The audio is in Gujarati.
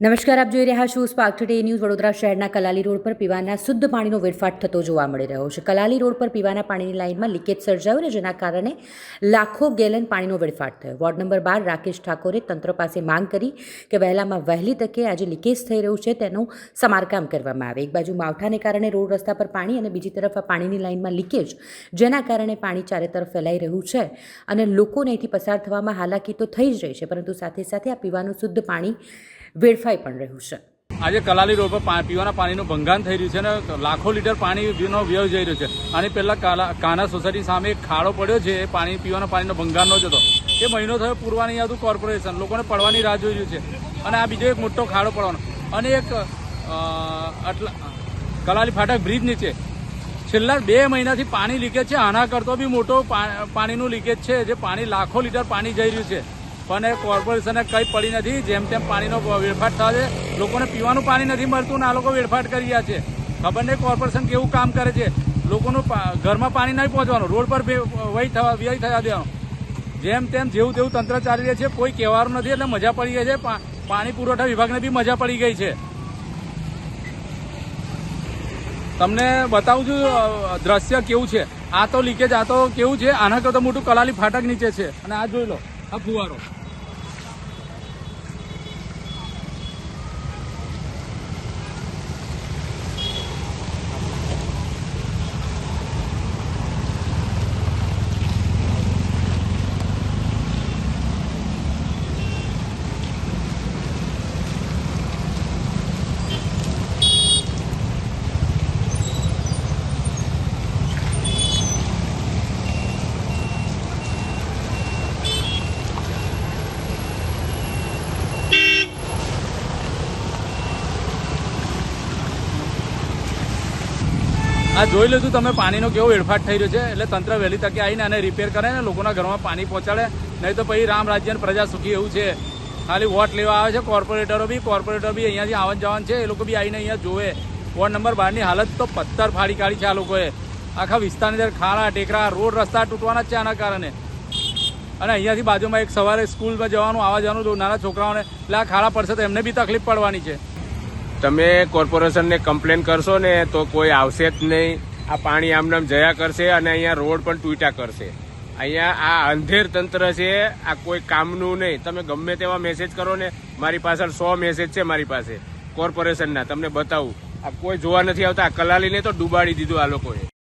નમસ્કાર, આપ જોઈ રહ્યા છો સ્પાર્ક ટુડે ન્યૂઝ વડોદરા શહેરના કલાલી રોડ પર પીવાના શુદ્ધ પાણીનો વેડફાટ થતો જોવા મળી રહ્યો છે. કલાલી રોડ પર પીવાના પાણીની લાઇનમાં લીકેજ સર્જાયું ને જેના કારણે લાખો ગેલન પાણીનો વેડફાટ થયો. વોર્ડ નંબર બાર રાકેશ ઠાકોરે તંત્ર પાસે માંગ કરી કે વહેલામાં વહેલી તકે આજે લીકેજ થઈ રહ્યું છે તેનું સમારકામ કરવામાં આવે. એક બાજુ માવઠાને કારણે રોડ રસ્તા પર પાણી અને બીજી તરફ આ પાણીની લાઇનમાં લીકેજ, જેના કારણે પાણી ચારે તરફ ફેલાઈ રહ્યું છે અને લોકોને અહીંથી પસાર થવામાં હાલાકી તો થઈ જ રહી છે, પરંતુ સાથે સાથે આ પીવાનું શુદ્ધ પાણી વેડફાઈ પણ રહ્યું છે. આજે કલાલી રોડ પર પીવાના પાણીનું ભંગાણ થઈ રહ્યું છે અને લાખો લીટર પાણીનો વ્યય જઈ રહ્યો છે. અને પહેલાં કાના સોસાયટી સામે એક ખાડો પડ્યો છે, એ પાણી, પીવાના પાણીનો ભંગારનો જ હતો. એ મહિનો થયો પૂરવા નહીં કોર્પોરેશન, લોકોને પડવાની રાહ જોઈ રહ્યું છે. અને આ બીજો એક મોટો ખાડો પડવાનો. અને એક આટલા, કલાલી ફાટક બ્રિજ નીચે. છેલ્લા બે મહિનાથી પાણી લીકેજ છે. આના કરતો બી મોટો પાણીનું લીકેજ છે. જે પાણી લાખો લીટર પાણી જઈ રહ્યું છે. પણ એ કોર્પોરેશને કંઈ પડી નથી. જેમ તેમ પાણીનો વેડફાટ થાય છે. લોકોને પીવાનું પાણી નથી મળતું આ લોકો વેડફાટ કરી રહ્યા છે. ખબર નહીં કોર્પોરેશન કેવું કામ કરે છે. લોકોનું ઘરમાં પાણી નહીં પહોંચવાનું. રોડ પર વહી થવા, વ્યય થવા દેવાનું. જેમ તેમ જેવું તેવું તંત્ર ચાલી રહ્યા છે. કોઈ કહેવાનું નથી એટલે મજા પડી ગઈ છે. પાણી પુરવઠા વિભાગને બી મજા પડી ગઈ છે. તમને બતાવું છું દ્રશ્ય કેવું છે. આ તો લીકેજ આ તો કેવું છે? આના કરતાં મોટું કલાલી ફાટક નીચે છે. અને આ જોઈ લો. આ ફુવારો આ જોઈ લીધું તમે, પાણીનો કેવો વેડફાટ થઈ રહ્યો છે. એટલે તંત્ર વહેલી તકે આવીને આને રિપેર કરે ને લોકોના ઘરમાં પાણી પહોંચાડે. નહીં તો પછી રામ રાજ્યની પ્રજા સુખી એવું છે. ખાલી વોટ લેવા આવે છે કોર્પોરેટરો બી કોર્પોરેટર બી અહીંયાથી આવન જવાન છે, એ લોકો બી આવીને અહીંયા જોવે. વોર્ડ નંબર બારની હાલત તો પથ્થર ફાડી કાઢી છે આ લોકોએ. આખા વિસ્તારની અંદર ખાડા, ટેકરા, રોડ રસ્તા તૂટવાના જ છે આના કારણે. અને અહીંયાથી બાજુમાં એક સવારે સ્કૂલમાં જવાનું, આવવા જવાનું નાના છોકરાઓને. એટલે આ ખાડા પડશે તો એમને બી તકલીફ પડવાની છે. તમે કોર્પોરેશનને કમ્પ્લેન કરશો ને તો કોઈ આવશે જ નહીં. આ પાણી આમનામ જયા કરશે અને અહીંયા રોડ પણ તૂટ્યા કરશે. અહીંયા આ અંધેર તંત્ર છે, આ કોઈ કામનું નહીં. તમે ગમે તેવા મેસેજ કરો ને, મારી પાછળ સો મેસેજ છે મારી પાસે. કોર્પોરેશનના, તમને બતાવું. આ કોઈ જોવા નથી આવતા. આ કલાલીને તો ડૂબાડી દીધું આ લોકોએ.